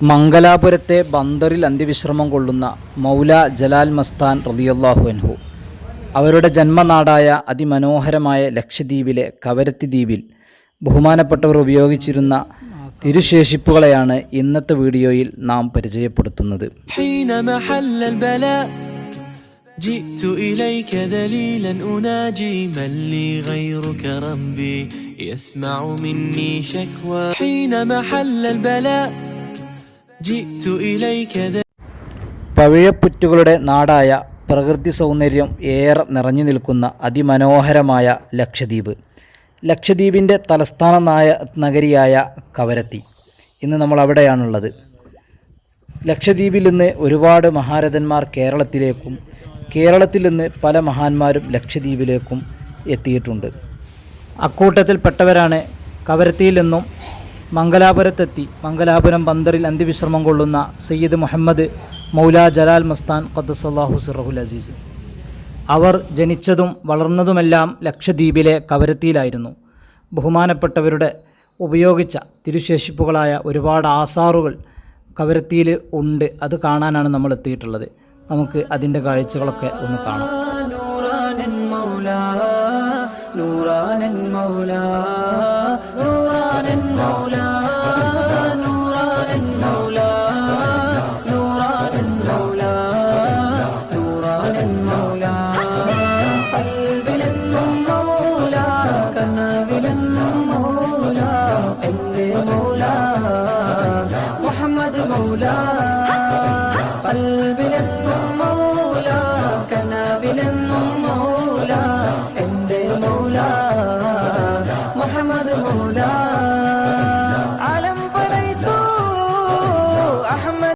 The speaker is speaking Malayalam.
മംഗലാപുരത്തെ ബന്ദറിൽ അന്ത്യവിശ്രമം കൊള്ളുന്ന മൗല ജലാൽ മസ്താൻ റളിയല്ലാഹു അൻഹു അവരുടെ ജന്മനാടായ അതിമനോഹരമായ ലക്ഷദ്വീപിലെ കവരത്തി ദ്വീപിൽ ബഹുമാനപ്പെട്ടവർ ഉപയോഗിച്ചിരുന്ന തിരുശേഷിപ്പുകളെയാണ് ഇന്നത്തെ വീഡിയോയിൽ നാം പരിചയപ്പെടുത്തുന്നത് حين محل البلاء جئت إليك ذليلا أناجي من لي غيرك ربي يسمع مني شكوى حين محل البلاء جئت إليك ذليلا പവിഴപ്പുറ്റുകളുടെ നാടായ പ്രകൃതി സൗന്ദര്യം ഏറെ നിറഞ്ഞു നിൽക്കുന്ന അതിമനോഹരമായ ലക്ഷദ്വീപ്. ലക്ഷദ്വീപിന്റെ തലസ്ഥാന നായ നഗരിയായ കവരത്തി. ഇന്ന് നമ്മൾ അവിടെയാണുള്ളത്. ലക്ഷദ്വീപിൽ നിന്ന് ഒരുപാട് മഹാരഥന്മാർ കേരളത്തിലേക്കും കേരളത്തിൽ നിന്ന് പല മഹാന്മാരും ലക്ഷദ്വീപിലേക്കും എത്തിയിട്ടുണ്ട്. അക്കൂട്ടത്തിൽപ്പെട്ടവരാണ് കവരത്തിയിൽ നിന്നും മംഗലാപുരത്തെത്തി. മംഗലാപുരം ബന്ദറിൽ അന്ത്യവിശ്രമം കൊള്ളുന്ന സയ്യിദ് മുഹമ്മദ് മൗല ജലാൽ മസ്താൻ ഖദ്സല്ലാഹു സുറഹുൽ അസീസ്. അവർ ജനിച്ചതും വളർന്നതുമെല്ലാം ലക്ഷദ്വീപിലെ കവരത്തിയിലായിരുന്നു. ബഹുമാനപ്പെട്ടവരുടെ ഉപയോഗിച്ച തിരുശേഷിപ്പുകളായ ഒരുപാട് ആസാറുകൾ കവരത്തിയിൽ ഉണ്ട്. അത് കാണാനാണ് നമ്മൾ എത്തിയിട്ടുള്ളത്. നമുക്ക് അതിന്റെ കാഴ്ചകളൊക്കെ ഒന്ന് കാണാം. നൂറാനൻ മൗലാ നൂറാനൻ മൗലാ. കണ്ണിലെന്നൂല കൽവിലെന്നും മൂല കനവിലെന്നും മൂല എന്റെ മൂല മുഹമ്മദ് മൂല. കൽവിലെന്നും മൂല കനവിലെന്നും മൂല എന്റെ മൂല.